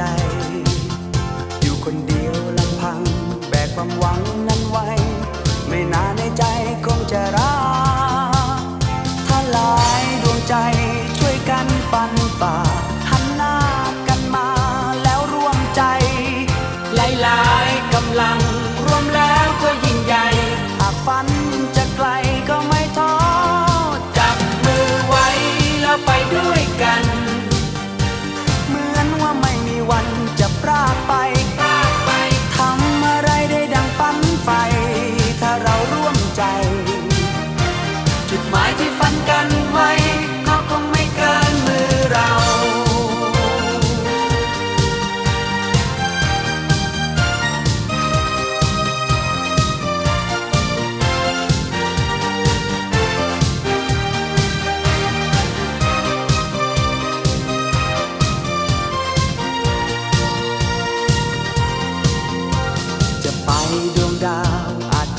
die.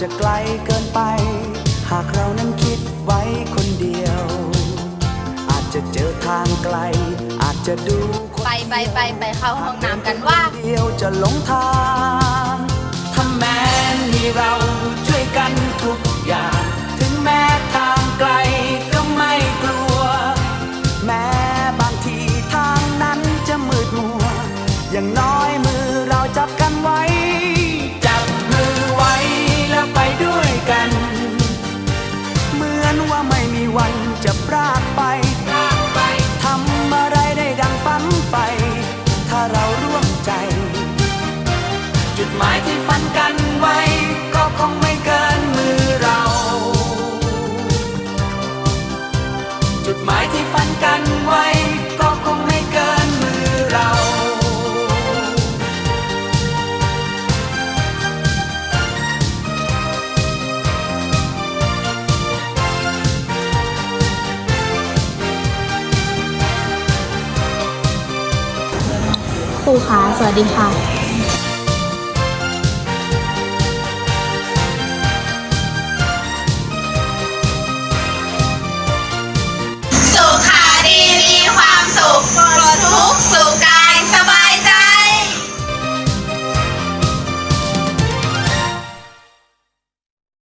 จะไกลเกินไป หากเรานั้นคิดไว้คนเดียว อาจจะเจอทางไกล อาจจะดูคนไปไปไปไปเข้าห้องน้ำกันว่า เดียวจะหลงทางถ้าแม้มีเราช่วยกันทุกอย่าง ครูคะสวัสดีค่ะ